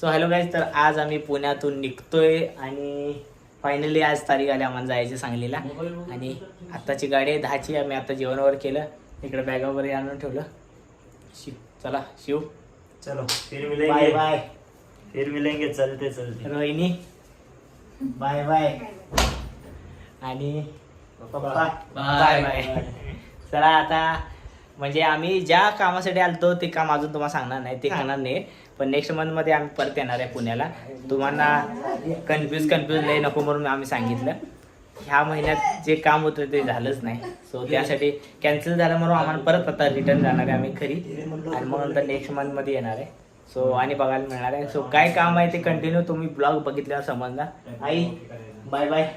So hello guys तर आज आम्ही पुण्यातून निघतोय आणि फायनली आज तारीख आली आम्हाला जायची सांगलीला. आणि आत्ताची गाडी आहे दहाची. आम्ही आता जेवण वगैरे केलं. इकडे बॅगा वगैरे आणून ठेवलं. शिव चला शिव. चलो फिर बाय मिलेंगे बाय फिर मिलेंगे चलते चलते. रोहिणी बाय बाय आणि पप्पा. बाय बाय चला आता म्हणजे आम्ही ज्या कामासाठी आलतो ते काम अजून तुम्हाला सांगणार नाही ते करणार नाही. पण नेक्स्ट मंथमध्ये आम्ही परत येणार आहे पुण्याला. तुम्हाला कन्फ्यूज कन्फ्यूज नाही नको म्हणून आम्ही सांगितलं. ह्या महिन्यात जे काम होतं ते झालंच नाही. सो त्यासाठी कॅन्सल झालं म्हणून आम्हाला परत आता रिटर्न जाणार आहे आम्ही खरी आणि मग नंतर नेक्स्ट मंथमध्ये येणार आहे. सो आणि बघायला मिळणार आहे. सो काय काम आहे ते कंटिन्यू तुम्ही ब्लॉग बघितल्यावर समजणार. आई बाय बाय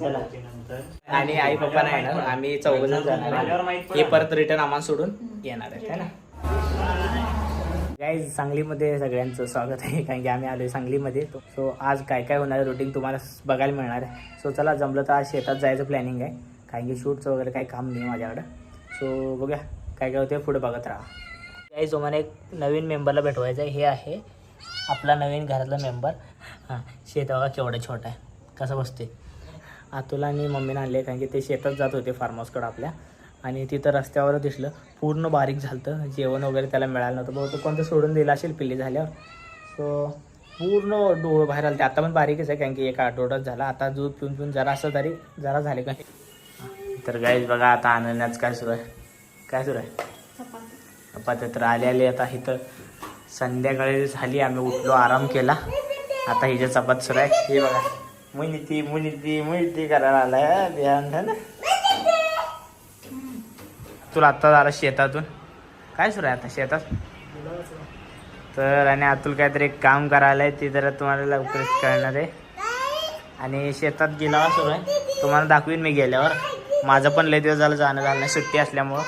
चला. आणि आई पप्पा नाही ना आम्ही चौघजण जाणार हे परत रिटर्न आम्हाला सोडून येणार आहे ना? गाईज सांगलीमध्ये सगळ्यांचं स्वागत आहे कारण की आम्ही आलोय सांगलीमध्ये. सो आज काय काय होणार आहे रुटीन तुम्हाला बघायला मिळणार आहे. सो चला जमलं तर आज शेतात जायचं प्लॅनिंग आहे. कारण की शूटचं वगैरे काही काम नाही माझ्याकडं. सो बघूया काय काय होते पुढे बघत राहा. गाईज तुम्हाला एक नवीन मेंबरला भेटवायचं आहे. हे आहे आपला नवीन घरातला मेंबर हां शेत बघा केवढं छोटा आहे. कसं बसते आतुला आणि मम्मीनं आणले कारण की ते शेतात जात होते फार्म हाऊसकडं आपल्या. आणि तिथं रस्त्यावर दिसलं. पूर्ण बारीक झालं जेवण वगैरे त्याला मिळालं नव्हतं. बहुतेक कोणतं सोडून दिलं असेल पिल्ली झाल्यावर? सो पूर्ण डोळं बाहेर आलं ते आता पण बारीकच आहे कारण की एक आठवडाच झाला. आता दूध पिऊन पिऊन जरा असं तरी जरा झाले का? तर गाईज बघा आता आणण्याचं काय सुरू आहे. काय सुरू आहे? चपात्या. तर आले आले आता इथं. संध्याकाळी झाली. आम्ही उठलो आराम केला. आता हिच्या चपात सुरू आहे. हे बघा. मुनी ती मुनी ती मुनी ती करायला आलाय. बिहान है ना तुला आत्ता झाला शेतातून? काय सुरू आहे आता शेतात? तर आणि अतुल काहीतरी एक काम करायला आहे ते जरा तुम्हाला लवकरच कळणार आहे. आणि शेतात गेला सुरू आहे. तुम्हाला दाखवीन मी गेल्यावर. माझं पण लय दिवस झालं जाणं झालं नाही सुट्टी असल्यामुळं.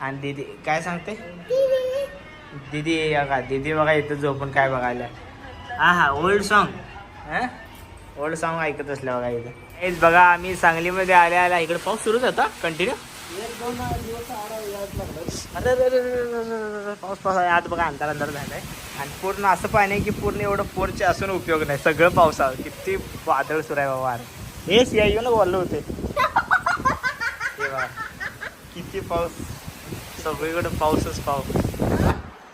आणि दीदी काय सांगते? दीदी बघा दीदी बघा इथं झोपून काय बघायला. हा हा ओल्ड सॉन्ग ओल्ड सॉन्ग ऐकत असल्या बघा इथं. हेच बघा आम्ही सांगलीमध्ये आल्या आल्या इकडे पाऊस सुरूच होता कंटिन्यू अरे अरे, पाऊस पाऊस आहे. आत बघा अंधार अंधार झालाय. आणि पूर्ण असं पाणी आहे की पूर्ण एवढं पोरचे असून उपयोग नाही. सगळं पावसावर किती वादळ सुरू आहे बाबा. अरे. हेच या येऊन बोललो होते. हे किती पाऊस. सगळीकडे पाऊसच पाऊस.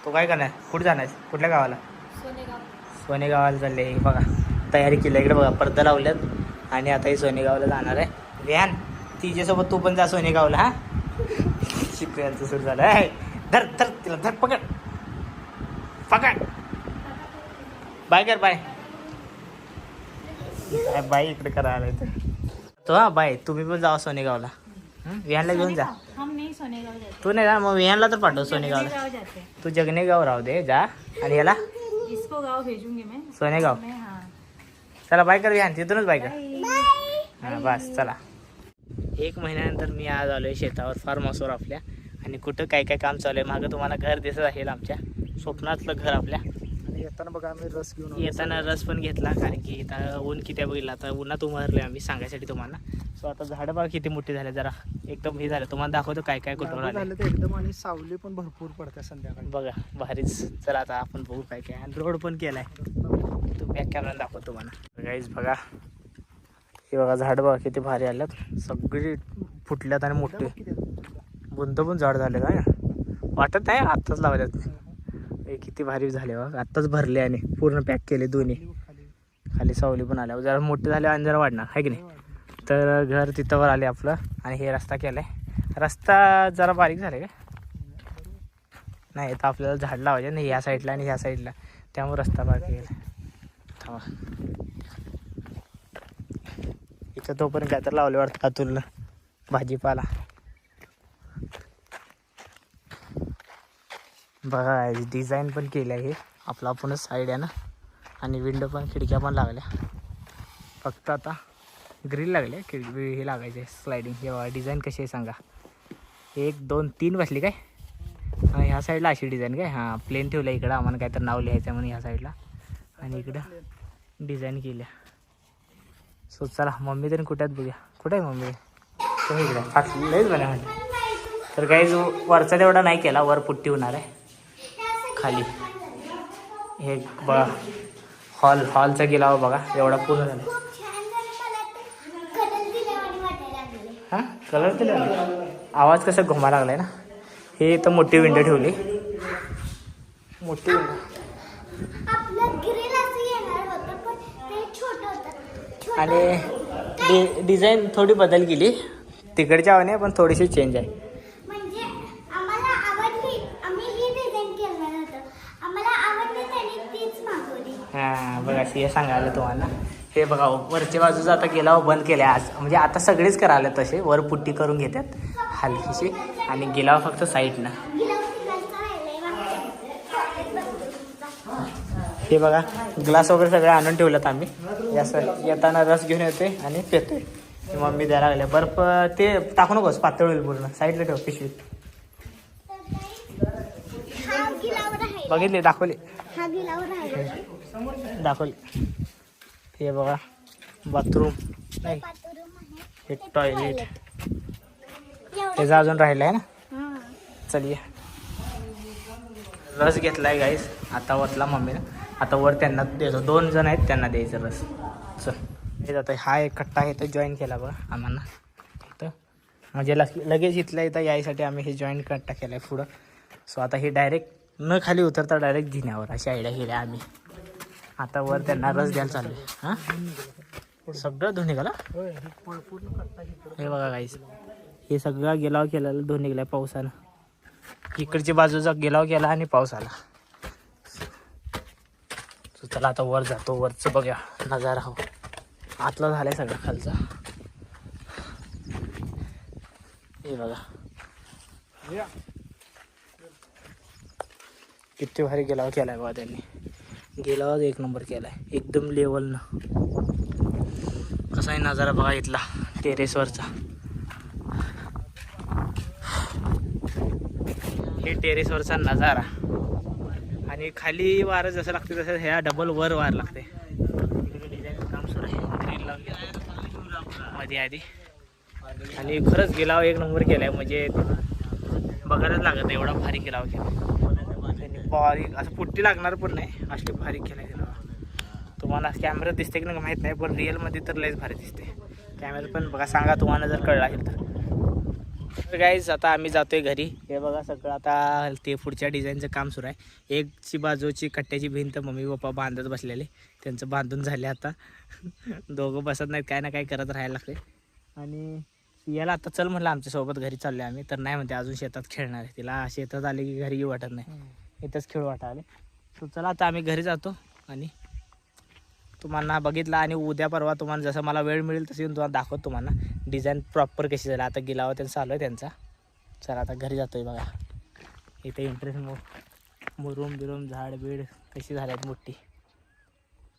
तो काय करणार? कुठे जाणार? कुठल्या गावाला? सोने गावाला चालले. हे बघा. तयारी केली. इकडे बघा पडदा लावल्यात. आणि आता ही सोने गावाला जाणार आहे. विहान तिच्यासोबत तू पण जा सोने गावला हा शिकण्याचं सुरू झालं. आहे धर धर तिला धर पकड. पकड. बाय कर बाय. बाय इकडे करायला तर. तो हा बाय तुम्ही पण जावा सोनेगावला? विहानला घेऊन जा. तू नाही जा मग विहानला तर पाठव सोनेगावला. तू जगनेगाव राहू दे जा. आणि याला? इसको गाँव भेजूंगी मैं. सोनेगाव. चला बाय कर विहान. तिथूनच बाय कर. हां बस चला. एक महिन्यानंतर मी आज आलो आहे शेतावर फार्म हाऊसवर आपल्या. आणि कुठं काय काय काम चालू आहे? मागं तुम्हाला घर दिसत आहे आमच्या. स्वप्नातलं घर आपल्या. आणि येताना बघा आम्ही रस घेऊन. येताना रस पण घेतला कारण की इथं ऊन किती आहे बघितलं आता. उन्हात उभारले आम्ही सांगायसाठी तुम्हाला. सो आता झाडं बघा किती मोठी झाले. जरा एकदम हे झालं. तुम्हाला दाखवतो काय काय कुठं झालं तर एकदम आणि सावली पण भरपूर पडते संध्याकाळी. बघा भारीच. चला आता आपण बघू काय काय. आणि रोड पण केलाय. तो बॅक कॅमेरा दाखवतो तुम्हाला. गाईज बघा. हे बघा झाड बघा किती भारी आल्यात. सगळी फुटल्यात आणि मोठे. बुंद पण झाड झाले काय वाटत नाही आत्ताच लावल्यात. हे किती भारी झाले बघा आत्ताच भरले आणि पूर्ण पॅक केले दोन्ही. खाली सावली पण आल्या. जरा मोठे झाले आणि जरा वाढणार आहे की नाही? तर घर तिथं वर आले आपलं आणि हे रस्ता केलाय. रस्ता जरा बारीक झाले का नाही तर आपल्याला झाड लावायचे नाही ह्या साईडला आणि ह्या साईडला. त्यामुळे रस्ता बारीक गेला थांबा. इथं तोपर्यंत काय तर लावले वाटतं अतुलनं. भाजीपाला. बघा डिझाईन पण केली आहे. आपला आपणच साईड आहे ना. आणि विंडो पण खिडक्या पण लागल्या. फक्त आता ग्रिल लागले खिडकी हे लागायचे स्लायडिंग हे बघा डिझाईन कशी आहे सांगा. एक दोन तीन बसली काय? हा, ह्या साईडला अशी डिझाईन काय? हां प्लेन ठेवलं इकडं. आम्हाला काय तर नाव लिहायचं म्हणून ह्या साईडला आणि इकडं डिझाईन केल्या. सो चला मम्मी तरी कुठ्यात बघूया. कुठे आहे मम्मी? तुम्ही इकडे फाटली लईच बघा म्हणजे तर काही वरचा तेवढा नाही केला. वर पुट्टी होणार आहे. खाली. हे बघा. हॉल हॉलचा गिलावा बघा. एवढा पूर्ण झाला. लागले हा? कलर दिला आवाज कसा घुमा लागलाय ना? हे इथं मोठी विंडो ठेवली. मोठी विंडो आणि डि डिझाईन थोडी बदल केली. तिकडच्या आवाने पण थोडीशी चेंज आहे म्हणजे आम्हाला आवडली आम्ही ही डिझाईन केलं होतं आम्हाला आवडली त्याने तीच मागवली हां बघा हे सांगायला तुम्हाला. हे बघा वरच्या बाजूचा आता गेलाव बंद केले आज म्हणजे आता सगळेच करायला तसे. वर पुट्टी करून घेतात हलकीशी. आणि गेलाव फक्त साईडनं. हे बघा ग्लास वगैरे सगळे आणून ठेवलेत आम्ही. हे असं येताना रस घेऊन येतोय आणि पितोय. मम्मी द्यायला लागले बर्फ ते टाकू नकोस पातळ होईल पूर्ण. साईडला ठेव पिशवीत. हा बघितले दाखवले हा. दाखवले. हे बघा बाथरूम. नाही. आहे हे टॉयलेट त्याचं अजून राहिलं आहे ना? हा. चल ये रस घेतलाय गाईस आता वतला मम्मीनं आता वर त्यांना देतो. दोन जण आहेत त्यांना द्यायचं रस. चल. हे जातं. हा एक कट्टा आहे तो जॉईन केला बघा आम्हाला. इथं. म्हणजे लग लगेच इथल्या इथं यायसाठी आम्ही हे जॉईन कट्टा केला आहे पुढं. सो आता हे डायरेक्ट न खाली उतरता डायरेक्ट जिन्यावर. अशी आयडिया केली आम्ही. आता वर त्यांना रस द्यायला चालू आहे. हां? सगळं धुणे गेला हे बघा काहीच हे सगळं गेलाव केलेलं धुवून निघलाय पावसानं. इकडच्या बाजूचा गेलाव केला आणि पाऊस आला. चला आता वर जातो. वरचं बघा नजारा हो. आतला झालाय सगळा खालचा. हे बघा. किती भारी गेलाव केलाय बघा त्यांनी. गेलावाच एक नंबर केला आहे एकदम लेवलनं कसा आहे नजारा बघा इथला टेरेसवरचा. हे टेरेसवरचा नजारा. आणि खाली वारं जसं लागते तसं ह्या डबल वर वार लागते. काम सुरू आहे मध्ये आधी. आणि खरंच गेलाव एक नंबर केला आहे म्हणजे बघायलाच लागत एवढा भारी गेलाव केला बारीक असं पुट्टी लागणार पण नाही. असली बारीक केलं गेलं तुम्हाला कॅमेरा दिसते की नाही माहीत नाही पण रिअलमध्ये तर लयच भारी दिसते कॅमेरा पण बघा सांगा तुम्हाला जर कळला असेल तर. तर गाईज आता आम्ही जातोय घरी. हे बघा सगळं आता ते पुढच्या डिझाईनचं काम सुरू आहे. एकची बाजूची कट्ट्याची भिंत मम्मी पप्पा बांधत बसलेले. त्यांचं बांधून झाले आता. दोघं बसत नाहीत काय ना काय करत राहायला लागते आणि याला आता चल म्हटलं आमच्यासोबत घरी चालले आम्ही. तर नाही म्हणते अजून शेतात खेळणार आहे. तिला शेतात आले की घरी वाटत नाही. इथंच खेळ वाटा आले तर चला आता आम्ही घरी जातो आणि तुम्हाला बघितला आणि उद्या परवा तुम्हाला जसं मला वेळ मिळेल तसं येऊन तुम्हाला दाखवतो तुम्हाला. डिझाईन प्रॉपर कशी झाली. आता गिलावा त्यांचा चालू आहे त्यांचा. चला आता घरी जातोय बघा. इथे इंटरेस्ट मुरुम बिरुम झाड बीड कशी झाल्यात मोठी.